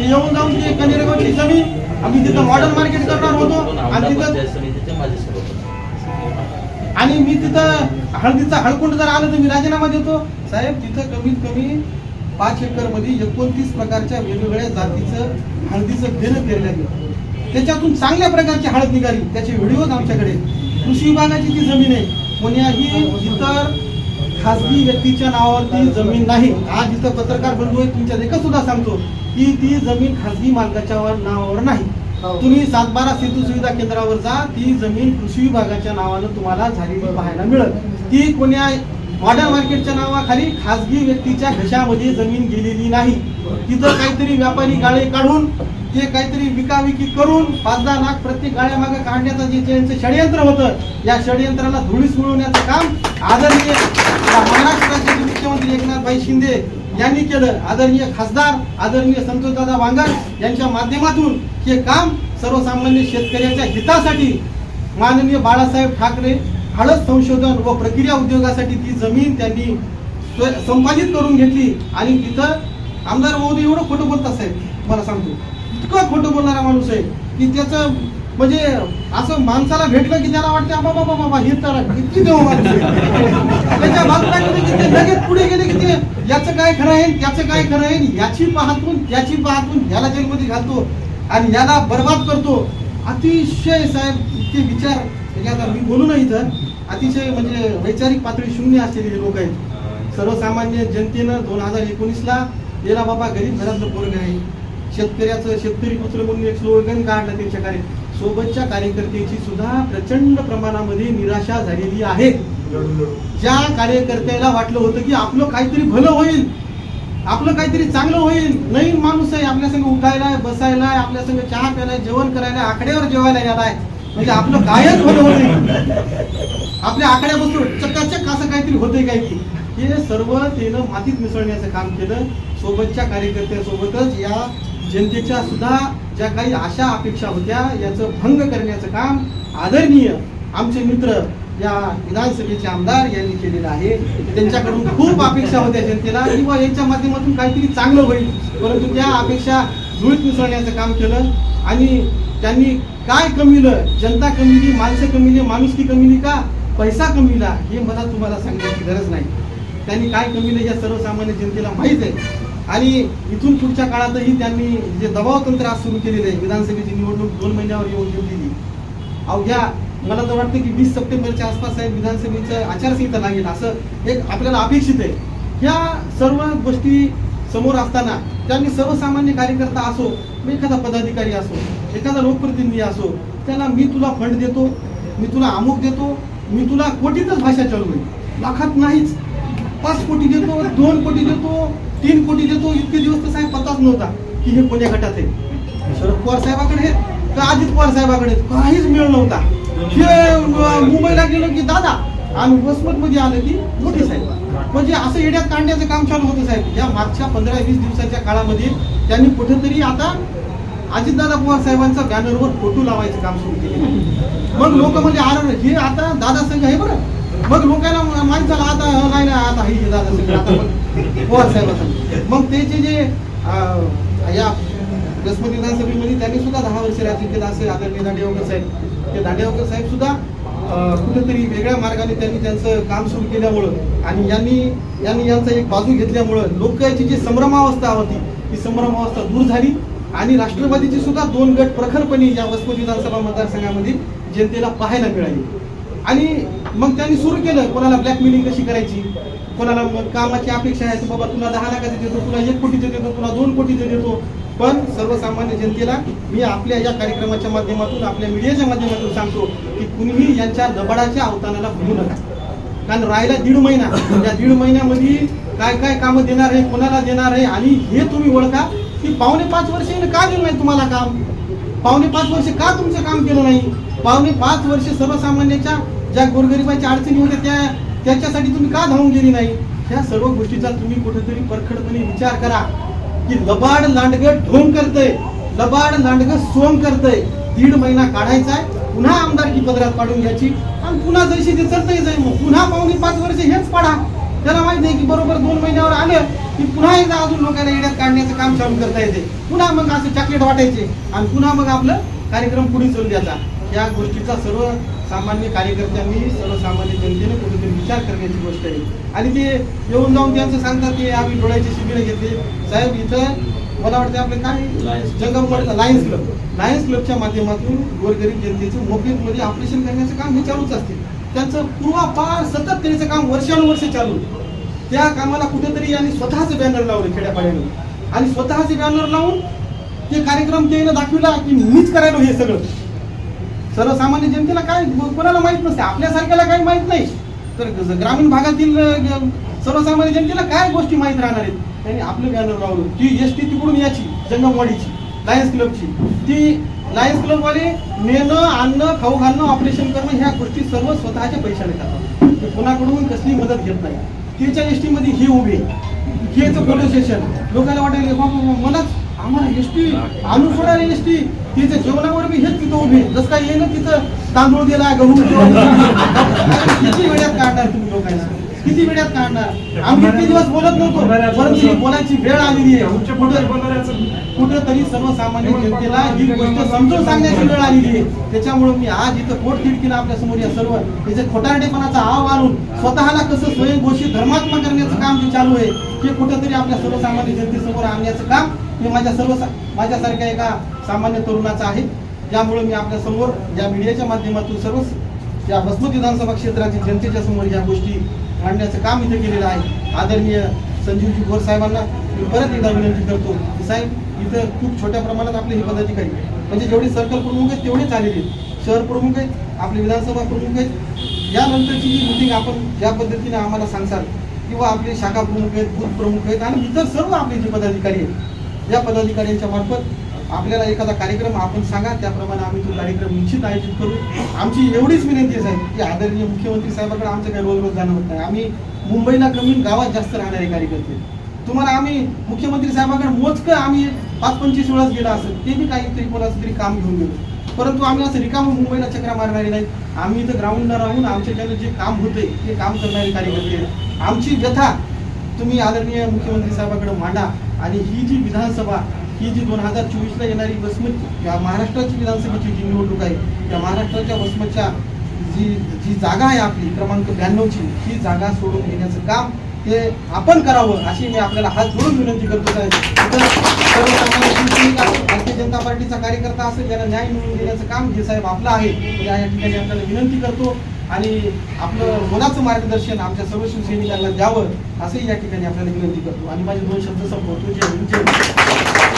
ते येऊन जाऊन ते कनेरगावची जमीन आम्ही तिथं मॉडर्न मार्केट करणार होतो आणि तिथं आणि मी तिथं हळदीचा हळकुंड जर आलं तर मी राजीनामा देतो. साहेब तिथं कमीत कमी पाच एकरमध्ये एकोणतीस प्रकारच्या वेगवेगळ्या जातीचं हळदीचं बेणं पेरण्यात गेलं त्याच्यातून चांगल्या प्रकारची हळद निघाली. त्याचे व्हिडिओज आमच्याकडे कृषी विभागाची ती जमीन आहे कोण्याही इतर खासगी व्यक्तीच्या नावावरती जमीन नाही. आज इथं पत्रकार बंधू आहे तुमच्या देखत सुद्धा सांगतो. की ती जमीन खासगी मालकाच्या वर- नावावर नाही. तुम्ही सातबारा सेतू सुविधा केंद्रावर जा ती जमीन कृषी विभागाच्या नावानं तुम्हाला झालेली पाहायला मिळत ती कोण्या मॉडर्न मार्केटच्या नावाखाली खासगी व्यक्तीच्या घशामध्ये जमीन गेलेली नाही. तिथं काहीतरी व्यापारी गाळे काढून ते काहीतरी विकाविकी करून पाच दहा लाख प्रत्येक गाळ्या मागे काढण्याचं जे त्यांचं षडयंत्र होतं या षडयंत्राला धुळीस मिळवण्याचं काम आदरणीय या महाराष्ट्र राज्याचे मुख्यमंत्री एकनाथभाई शिंदे यांनी केलं. आदरणीय खासदार आदरणीय संतोषदादा वांगर यांच्या माध्यमातून हे काम सर्वसामान्य शेतकऱ्याच्या हितासाठी माननीय बाळासाहेब ठाकरे हळद संशोधन व प्रक्रिया उद्योगासाठी ती जमीन त्यांनी संपादित करून घेतली. आणि तिथं आमदार महोदय एवढं खोटं बोलत साहेब मला सांगतो. इतकं खोटं बोलणारा माणूस आहे की त्याचं म्हणजे असं माणसाला भेटलं की त्याला वाटतं बाबा बाबा बाबा हे तर किती देऊ त्याच्या बाजूला गेले की ते लगेच पुढे गेले की ते याचं काय खरं आहे त्याचं काय खरं आहे याची पाहतून त्याची पाहतून याला जेलमध्ये घालतो आणि याला बर्बाद करतो. अतिशय साहेब इतके विचार म्हणजे आता मी बोलू ना इथं अतिशय म्हणजे वैचारिक पातळी शून्य असलेले हे लोक आहेत. सर्वसामान्य जनतेनं दोन हजार एकोणीसला गेला बाबा गरीब घरातलं पोरग आहे. शेतकऱ्याचं शेतकरी पुत्र म्हणून एक स्लोगन काढला त्यांच्या कार्य सोबतच्या कार्यकर्त्याची सुद्धा प्रचंड प्रमाणामध्ये निराशा झालेली आहे. ज्या कार्यकर्त्याला वाटलं होतं की आपलं काहीतरी भलं होईल आपलं काहीतरी चांगलं होईल. नवीन माणूस आहे आपल्या संग उठायला बसायला आपल्या संग चहा प्यायला जेवण करायला आकड्यावर जेवायला यालाय म्हणजे आपलं कायच भलं होत आपल्या आकड्या बसून चकाचक असं काहीतरी होतंय काय की हे सर्व तेनं मातीत मिसळण्याचं काम केलं. सोबतच्या कार्यकर्त्यासोबतच या जनतेच्या सुद्धा ज्या काही आशा अपेक्षा होत्या याचं भंग करण्याचं काम आदरणीय आमचे मित्र या विधानसभेचे आमदार यांनी केलेलं आहे. त्यांच्याकडून खूप अपेक्षा होत्या जनतेला किंवा यांच्या माध्यमातून काहीतरी चांगलं होईल. परंतु त्या अपेक्षा धुळीत मिसळण्याचं काम केलं. आणि त्यांनी काय कमीलं जनता कमीली माणसं कमीली माणुसकी कमीली का? पैसा कमीला हे मला तुम्हाला सांगण्याची गरज नाही. त्यांनी काय कमीलं या सर्वसामान्य जनतेला माहीत आहे. आणि इथून पुढच्या काळातही त्यांनी जे दबाव तंत्र आज सुरू केलेलं आहे विधानसभेची निवडणूक दोन महिन्यावर येऊन ठेवलेली अवघ्या मला तर वाटतं की वीस सप्टेंबरच्या आसपास साहेब विधानसभेचं आचारसंहिता लागेल असं एक आपल्याला अपेक्षित आहे. या सर्व गोष्टी समोर असताना त्यांनी सर्वसामान्य कार्यकर्ता असो मी एखादा पदाधिकारी असो एखादा लोकप्रतिनिधी असो त्याला मी तुला फंड देतो मी तुला अमुक देतो मी तुला कोटीतच भाषा चालू लाखात नाहीच. पाच कोटी देतो दोन कोटी देतो तीन कोटी देतो इतके दिवस तर साहेब पताच नव्हता की हे कोण्या गटात आहे. शरद पवार साहेबाकडे आहेत का अजित पवार साहेबाकडे काहीच मिळ नव्हता. हे मुंबईला गेलो की दादा आणि वसमत मध्ये आलं की मोठे साहेब. म्हणजे असं येड्यात काढण्याचं काम चालू होतं साहेब. या मागच्या पंधरा वीस दिवसाच्या काळामध्ये त्यांनी कुठेतरी आता अजितदादा पवार साहेबांचा बॅनरवर फोटो लावायचं काम सुरू केले मग लोक म्हणजे आर हे आता दादा संघ आहे बरं. मग लोकांना माणसाला आता अं, नाही आता हे दादा आता मग पवार साहेबांचा मग त्याचे जे या वसमत विधानसभेमध्ये त्यांनी सुद्धा दहा वर्ष राज्य केलं असे आदरणीय दांडेवकर साहेब. ते दांडेवकर साहेब सुद्धा कुठेतरी वेगळ्या मार्गाने त्यांनी त्यांचं काम सुरू केल्यामुळं आणि यांनी यांनी यांचा एक बाजू घेतल्यामुळं लोकांची जी संभ्रमावस्था होती ती संभ्रमावस्था दूर झाली आणि राष्ट्रवादीची सुद्धा दोन गट प्रखरपणे या वसमत विधानसभा मतदारसंघामध्ये जनतेला पाहायला मिळाली. आणि मग त्यांनी सुरू केलं कोणाला ब्लॅकमेलिंग कशी करायची? कोणाला मग कामाची अपेक्षा आहे बाबा तुला दहा लाखाचे देतो तुला एक कोटीचे देतो तुला दोन कोटीचे देतो. पण सर्वसामान्य जनतेला मी आपल्या या कार्यक्रमाच्या माध्यमातून आपल्या मीडियाच्या माध्यमातून सांगतो की कुणीही यांच्या दबाडाच्या अवतानाला भरू नका. कारण राहिला दीड महिना या दीड महिन्यामध्ये काय काय कामं देणार आहे कोणाला देणार आहे आणि हे तुम्ही ओळखा की पावणे पाच वर्ष का दिलं नाही तुम्हाला काम? पावणे पाच वर्ष का तुमचं काम केलं नाही? पावणे पाच वर्ष सर्वसामान्याच्या ज्या गोरगरिबाच्या अडचणी होत्या त्या त्याच्यासाठी तुम्ही का धावून गेली नाही? ह्या सर्व गोष्टीचा तुम्ही कुठेतरी परखडपणे विचार करा. की लबाड लांडगं ढोंग करतय. लबाड लांडगं सोम करतय. दीड महिना काढायचा आहे पुन्हा आमदारकी पदरात पाडून घ्यायची. आणि पुन्हा जशी ते चलतंय जाईल मग पुन्हा पावणे पाच वर्ष हेच पाडा. त्याला माहीत नाही की बरोबर दोन महिन्यावर आलं की पुन्हा एकदा अजून लोकांना येण्यात काढण्याचं काम चालू करता येते. पुन्हा मग असं चॉकलेट वाटायचे आणि पुन्हा मग आपलं कार्यक्रम पुढे चालू द्यायचा. या गोष्टीचा सर्व सामान्य कार्यकर्त्यांनी सर्वसामान्य जनतेने कुठेतरी विचार करण्याची गोष्ट आहे. आणि ते येऊन जाऊन त्यांचं सांगतात की आम्ही डोळ्याचे शिबिर घेतले. साहेब इथं मला वाटतं आपलं काय? जंगम लायन्स क्लब लायन्स क्लबच्या माध्यमातून गोरगरीब जनतेचं मोफीमध्ये ऑपरेशन करण्याचं काम हे चालूच असते. त्यांचं पूर्वापार सतत त्यांचं काम वर्षानुवर्ष चालू. त्या कामाला कुठेतरी यांनी स्वतःच बॅनर लावले खेड्यापाड्यानं. आणि स्वतःचे बॅनर लावून ते कार्यक्रम त्यानं दाखविला की मीच करायलो हे सगळं. सर्वसामान्य जनतेला काय कोणाला माहीत नसते. आपल्यासारख्याला काही माहीत नाही. तर ग्रामीण भागातील सर्वसामान्य जनतेला काय गोष्टी माहीत राहणार आहेत? त्यांनी आपलं बॅनर लावलं. ती एस टी तिकडून याची जंगमवाडीची लायन्स क्लबची ती लायन्स क्लबवाले नेणं आणणं खाऊ घालणं ऑपरेशन करणं ह्या गोष्टी सर्व स्वतःच्या पैशाने करतात. ते कोणाकडून कसली मदत घेत नाही. त्याच्या एसमध्ये हे उभे हेच फोटो लोकांना वाटेल बाबा बाबा, मलाच आम्हाला एस टी आणून सोडायला एस टी तिच्या जेवणावर बी हेच तिथं उभे जसं काय येईल तिथं तांदूळ दिला गहू दिला. किती वेळात काढणार तुम्ही लोकांना? किती वेळात काढणार? आम्ही इतके दिवस बोलत नव्हतो. परंतु बोलायची वेळ आलेली आहे. कुठं कुठंतरी सर्वसामान्य जनतेला ही गोष्ट समजून सांगण्याची वेळ आलेली आहे. त्याच्यामुळे मी आज इथं पोट खिडकीनं आपल्यासमोर या सर्व त्याचे खोटारडेपणाचा आव आणून स्वतःला कसं स्वयंघोषित धर्मात्मा करण्याचं काम जे चालू आहे हे कुठंतरी आपल्या सर्वसामान्य जनतेसमोर आणण्याचं काम हे माझ्या सर्व माझ्यासारख्या एका सामान्य तरुणाचं आहे. त्यामुळे मी आपल्यासमोर या मीडियाच्या माध्यमातून सर्व या वसमत विधानसभा क्षेत्रातील जनतेच्या समोर या गोष्टी मांडण्याचं काम इथे केलेलं आहे. आदरणीय संजीवजी गोर साहेबांना मी परत एकदा विनंती करतो की साहेब इथं खूप छोट्या प्रमाणात आपले हे पदाधिकारी म्हणजे जेवढे सर्कल प्रमुख आहेत तेवढेच आलेले आहेत. शहर प्रमुख आहेत आपले विधानसभा प्रमुख आहेत. यानंतरची जी मिटिंग आपण ज्या पद्धतीने आम्हाला सांगसाल किंवा आपले शाखा प्रमुख आहेत बूथ प्रमुख आहेत आणि इतर सर्व आपले जे पदाधिकारी आहेत या पदाधिकाऱ्यांच्या मार्फत आपल्याला एखादा कार्यक्रम आपण सांगा त्याप्रमाणे आम्ही तो कार्यक्रम निश्चित आयोजित करू. आमची एवढीच विनंती आहे साहेब की आदरणीय मुख्यमंत्री साहेबांकडे आमचं काही रोज रोज जाणं होत नाही. आम्ही मुंबईला कमी गावात जास्त राहणारे कार्यकर्ते. तुम्हाला आम्ही मुख्यमंत्री साहेबांकडे मोजकं आम्ही पाच पंचवीस वेळाच गेला असेल ते बी काहीतरी कोणाचं तरी काम घेऊन गेलो. परंतु आम्ही असं रिकाम मुंबईला चक्रा मारणारे नाही. आम्ही इथं ग्राउंडला राहून आमच्या जे काम होते ते काम करणारे कार्यकर्ते आमची व्यथा तुम्ही आदरणीय मुख्यमंत्री साहेबांकडे मांडा आणि ही जी विधानसभा ही जी दोन हजार चोवीसला येणारी वसमत या महाराष्ट्राची विधानसभेची जी निवडणूक आहे त्या महाराष्ट्राच्या वसमतच्या जी जी जागा आहे आपली क्रमांक ब्याण्णवची ही जागा सोडून घेण्याचं काम ते आपण करावं अशी मी आपल्याला हात जोडून विनंती करतो भारतीय जनता पार्टीचा कार्यकर्ता असेल त्यांना न्याय मिळवून देण्याचं काम जे साहेब आपलं आहे या या ठिकाणी आपल्याला विनंती करतो. आणि आपलं मनाचं मार्गदर्शन आमच्या सर्व शिवसैनिकांना द्यावं असंही या ठिकाणी आपल्याला विनंती करतो. आणि माझे दोन शब्द संपवतो. जे